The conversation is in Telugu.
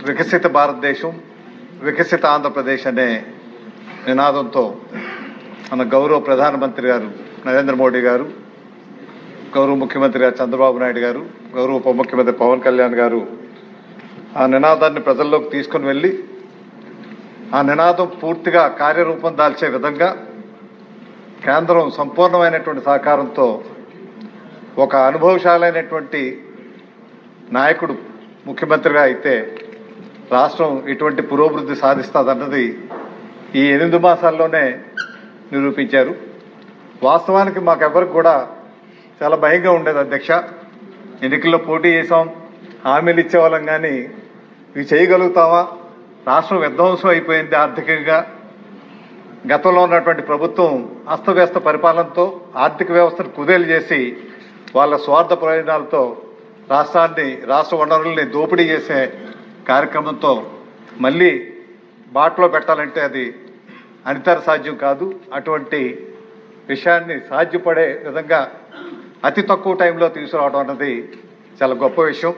వికసిత భారతదేశం వికసిత ఆంధ్రప్రదేశ్ అనే నినాదంతో మన గౌరవ ప్రధానమంత్రి గారు నరేంద్ర మోడీ గారు గౌరవ ముఖ్యమంత్రి గారు చంద్రబాబు నాయుడు గారు గౌరవ ఉప ముఖ్యమంత్రి పవన్ కళ్యాణ్ గారు ఆ నినాదాన్ని ప్రజల్లోకి తీసుకుని వెళ్ళి ఆ నినాదం పూర్తిగా కార్యరూపం దాల్చే విధంగా కేంద్రం సంపూర్ణమైనటువంటి సహకారంతో ఒక అనుభవశాలైనటువంటి నాయకుడు ముఖ్యమంత్రిగా అయితే రాష్ట్రం ఎటువంటి పురోభివృద్ధి సాధిస్తుందన్నది ఈ ఎనిమిది మాసాల్లోనే నిరూపించారు. వాస్తవానికి మాకెవరికి కూడా చాలా భయంగా ఉండేది అధ్యక్ష. ఎన్నికల్లో పోటీ చేసాం హామీలు ఇచ్చేవాళ్ళం కానీ ఇవి చేయగలుగుతావా రాష్ట్రం విధ్వంసం అయిపోయింది ఆర్థికంగా. గతంలో ఉన్నటువంటి ప్రభుత్వం అస్తవ్యస్త పరిపాలనతో ఆర్థిక వ్యవస్థను కుదేలు చేసి వాళ్ళ స్వార్థ ప్రయోజనాలతో రాష్ట్రాన్ని రాష్ట్ర వనరుల్ని దోపిడీ చేసే కార్యక్రమంతో మళ్ళీ బాటలో పెట్టాలంటే అది అనితర సాధ్యం కాదు. అటువంటి విషయాన్ని సాధ్యపడే విధంగా అతి తక్కువ టైంలో తీసుకురావడం అన్నది చాలా గొప్ప విషయం.